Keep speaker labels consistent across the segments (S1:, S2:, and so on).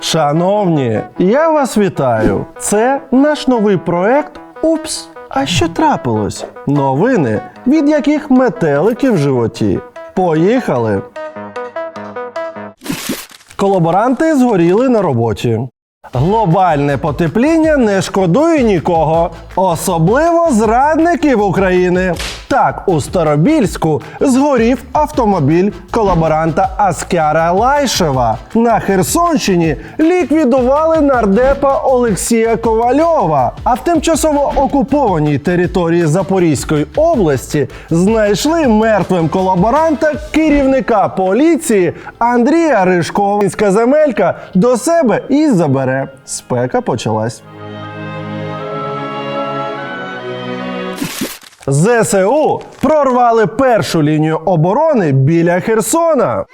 S1: Шановні, я вас вітаю. Це наш новий проект Упс. А що трапилось? Новини, від яких метелики в животі. Поїхали. Колаборанти згоріли на роботі. Глобальне потепління не шкодує нікого, особливо зрадників України. Так, у Старобільську згорів автомобіль колаборанта Аскяра Лайшева. На Херсонщині ліквідували нардепа Олексія Ковальова. А в тимчасово окупованій території Запорізької області знайшли мертвим колаборанта керівника поліції Андрія Ришкова. Земелька до себе і забере. Спека почалась. ЗСУ прорвали першу лінію оборони біля Херсона.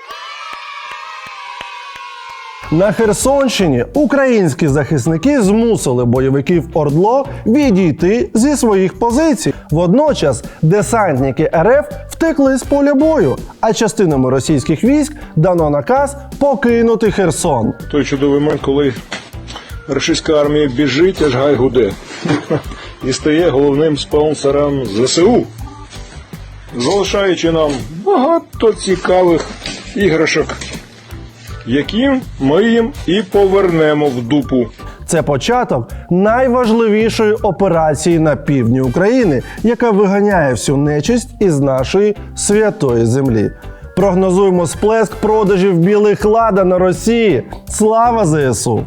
S1: На Херсонщині українські захисники змусили бойовиків Ордло відійти зі своїх позицій. Водночас десантники РФ втекли з поля бою, а частинами російських військ дано наказ покинути Херсон.
S2: той чудовий момент, коли російська армія біжить, аж гай гуде. І стає головним спонсором ЗСУ, залишаючи нам багато цікавих іграшок, яким ми їм і повернемо в дупу.
S1: Це початок найважливішої операції на півдні України, яка виганяє всю нечисть із нашої святої землі. Прогнозуємо сплеск продажів білих лада на Росії. Слава ЗСУ!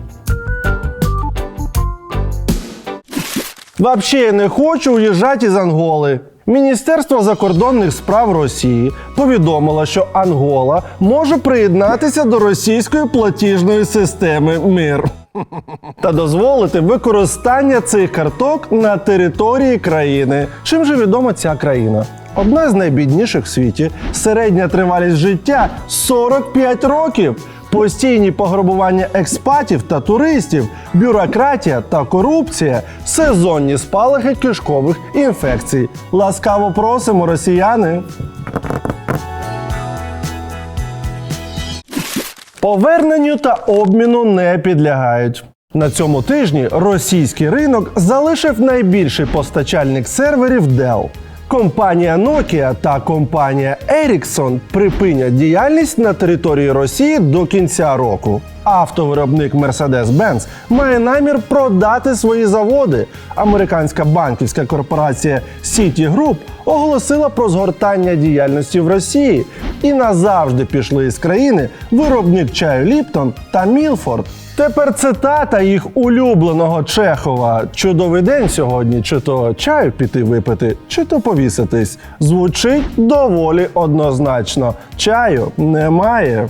S1: Вообще не хочу уїжджати із Анголи. Міністерство закордонних справ Росії повідомило, що Ангола може приєднатися до російської платіжної системи МИР та дозволити використання цих карток на території країни. Чим же відома ця країна? Одна з найбідніших в світі, середня тривалість життя 45 років. Постійні пограбування експатів та туристів, бюрократія та корупція, сезонні спалахи кишкових інфекцій. Ласкаво просимо, росіяни. Поверненню та обміну не підлягають. На цьому тижні російський ринок залишив найбільший постачальник серверів Dell. Компанія Nokia та компанія Ericsson припинять діяльність на території Росії до кінця року. Автовиробник Mercedes-Benz має намір продати свої заводи. Американська банківська корпорація Citigroup оголосила про згортання діяльності в Росії і назавжди пішли із країни виробник чаю Ліптон та Мілфорд. Тепер цитата їх улюбленого Чехова: Чудовий день сьогодні, чи то чаю піти випити, чи то повіситись. Звучить доволі однозначно. Чаю немає.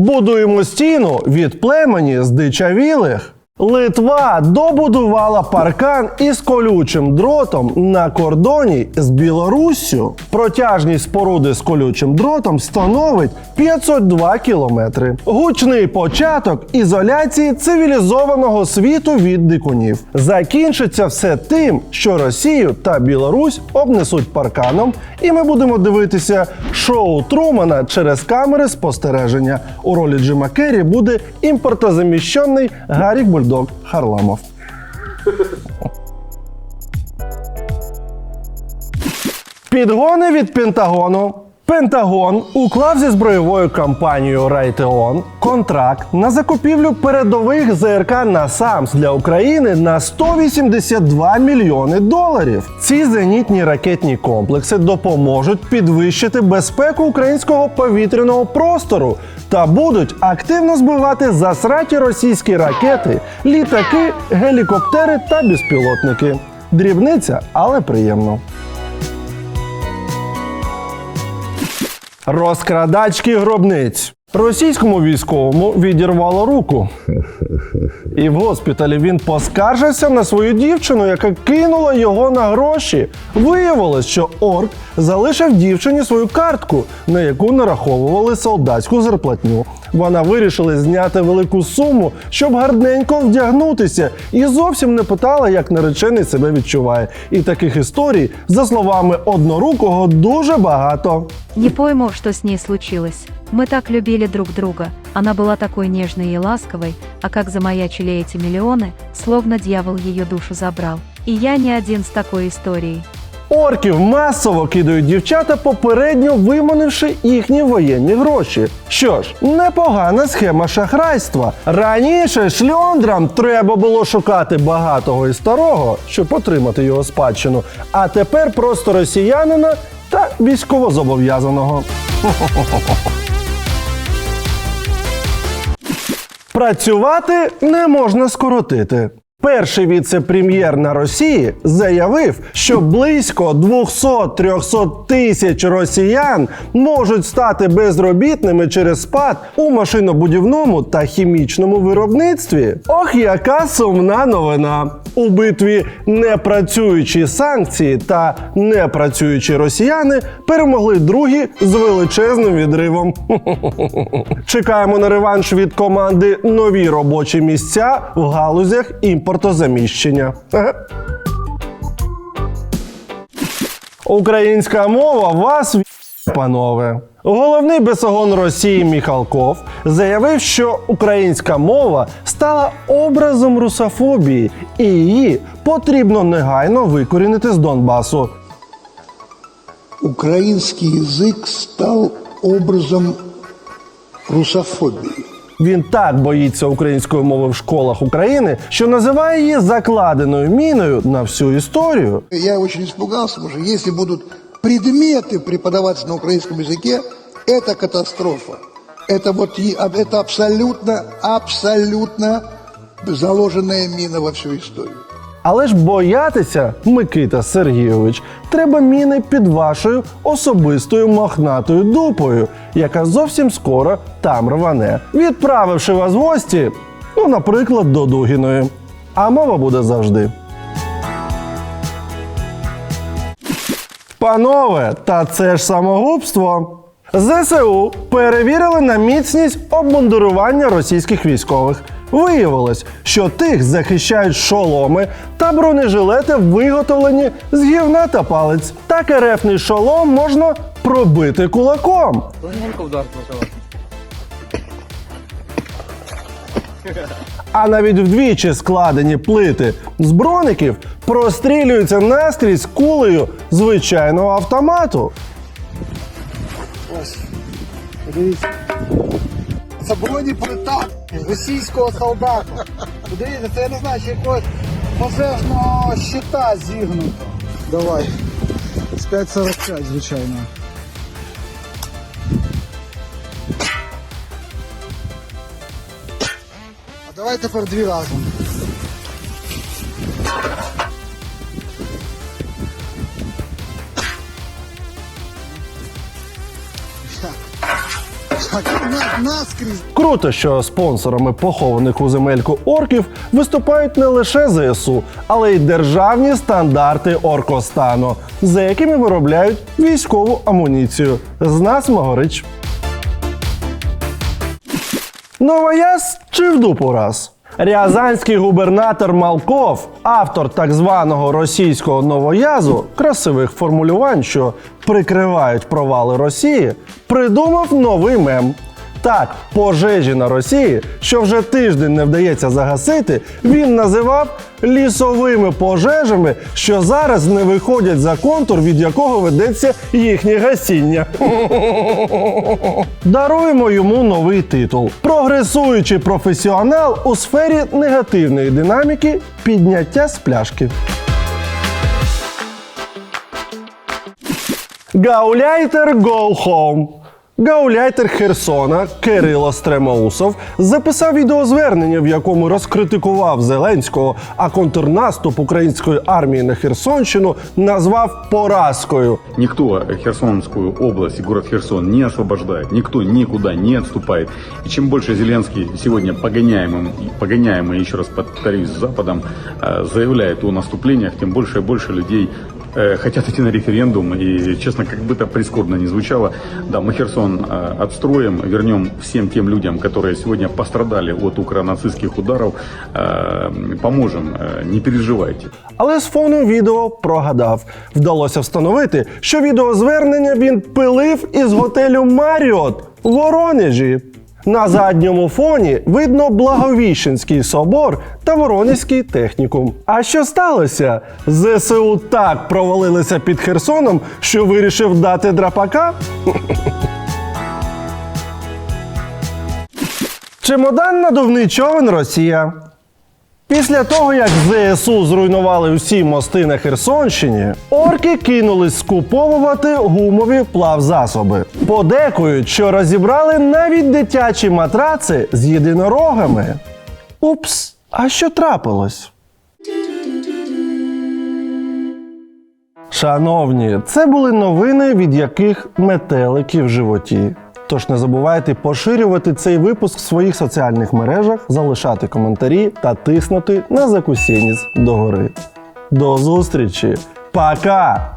S1: Будуємо стіну від племені здичавілих. Литва добудувала паркан із колючим дротом на кордоні з Білоруссю. Протяжність споруди з колючим дротом становить 502 кілометри. Гучний початок ізоляції цивілізованого світу від дикунів. Закінчиться все тим, що Росію та Білорусь обнесуть парканом, і ми будемо дивитися шоу Трумана через камери спостереження. У ролі Джима Керрі буде імпортозаміщений Гарік Бульдог Харламов. Підгони від Пентагону. Пентагон уклав зі збройовою компанією Raytheon контракт на закупівлю передових ЗРК «Насамс» для України на 182 мільйони доларів. Ці зенітні ракетні комплекси допоможуть підвищити безпеку українського повітряного простору та будуть активно збивати засраті російські ракети, літаки, гелікоптери та безпілотники. Дрібниця, але приємно. Розкрадачки гробниць. Російському військовому відірвало руку. І в госпіталі він поскаржився на свою дівчину, яка кинула його на гроші. Виявилось, що орк залишив дівчині свою картку, на яку нараховували солдатську зарплатню. Вона вирішила зняти велику суму, щоб гарненько вдягнутися, і зовсім не питала, як наречений себе відчуває. І таких історій, за словами однорукого, дуже багато.
S3: Не пойму, что с ней случилось. Мы так любили друг друга. Она была такой нежной и ласковой, а как замаячили эти миллионы, словно дьявол ее душу забрал. И я не один с такой историей.
S1: Орків масово кидають дівчата, попередньо виманивши їхні воєнні гроші. Що ж, непогана схема шахрайства. Раніше шльондрам треба було шукати багатого і старого, щоб отримати його спадщину. А тепер просто росіянина та військовозобов'язаного. Працювати не можна скоротити. Перший віце-прем'єр на Росії заявив, що близько 200-300 тисяч росіян можуть стати безробітними через спад у машинобудівному та хімічному виробництві. Ох, яка сумна новина! У битві непрацюючі санкції та непрацюючі росіяни перемогли другі з величезним відривом. Чекаємо на реванш від команди нові робочі місця в галузях імпортозаміщення. Українська мова вас панове. Головний бесогон Росії Міхалков заявив, що українська мова стала образом русофобії, і її потрібно негайно викорінити з Донбасу.
S4: Украинский язык стал образом русофобии.
S1: Він так боїться української мови в школах України, що називає її закладеною міною на всю історію.
S4: Я очень испугался, потому что если будут предметы преподаваться на украинском языке, это катастрофа. Это вот и- а- это абсолютно, абсолютно заложенная мина во всю историю.
S1: Але ж боятися, Микита Сергійович, треба міни під вашою особистою мохнатою дупою, яка зовсім скоро там рване, відправивши вас в гості, ну, наприклад, до Дугіної. А мова буде завжди. Панове, та це ж самогубство. ЗСУ перевірили на міцність обмундирування російських військових. Виявилось, що тих захищають шоломи та бронежилети, виготовлені з гівна та палець. Так ерефний шолом можна пробити кулаком. А навіть вдвічі складені плити з броників прострілюються наскрізь кулею звичайного автомату.
S5: Ось, подивіться. Це бронеплита російського солдата. Подивіться, це я не знаю, чи якогось пожежного щита зігнуто. Давай. З 5.45, звичайно. А давай тепер дві разом. Наскрізь.
S1: Круто, що спонсорами похованих у земельку орків виступають не лише ЗСУ, але й державні стандарти Оркостану, за якими виробляють військову амуніцію. З нас Могорич. Новояз чи в дупу раз? Рязанський губернатор Малков, автор так званого російського новоязу, красивих формулювань, що прикривають провали Росії, придумав новий мем. Так, пожежі на Росії, що вже тиждень не вдається загасити, він називав лісовими пожежами, що зараз не виходять за контур, від якого ведеться їхнє гасіння. Даруємо йому новий титул: прогресуючий професіонал у сфері негативної динаміки підняття з пляшки. Гауляйтер go home. Гауляйтер Херсона Кирило Стремоусов записав відеозвернення, в якому розкритикував Зеленського, а контрнаступ української армії на Херсонщину назвав поразкою.
S6: Никто Херсонскую область и город Херсон не освобождает, никто никуда не отступает. И чем больше Зеленский сегодня погоняемым, погоняемый, еще раз повторюсь, Западом, э, заявляет о наступлениях, тем больше и больше людей э, хотят идти на референдум. И, честно, как бы это прискорбно не звучало, да, мы Херсон э, отстроим, вернем всем тем людям, которые сегодня пострадали от укронацистских ударов, э, поможем, э, не переживайте.
S1: Але з фону відео прогадав. Вдалося встановити, що відеозвернення він пилив із готелю Маріот в Воронежі. На задньому фоні видно Благовіщенський собор та Воронезький технікум. А що сталося? ЗСУ так провалилися під Херсоном, що вирішив дати драпака? Чемодан надувний човен Росія. Після того, як ЗСУ зруйнували усі мости на Херсонщині, орки кинулись скуповувати гумові плавзасоби. Подекують, що розібрали навіть дитячі матраци з єдинорогами. Упс, а що трапилось? Шановні, це були новини, від яких метелики в животі. Тож не забувайте поширювати цей випуск в своїх соціальних мережах, залишати коментарі та тиснути на закусініс догори. До зустрічі! Пока!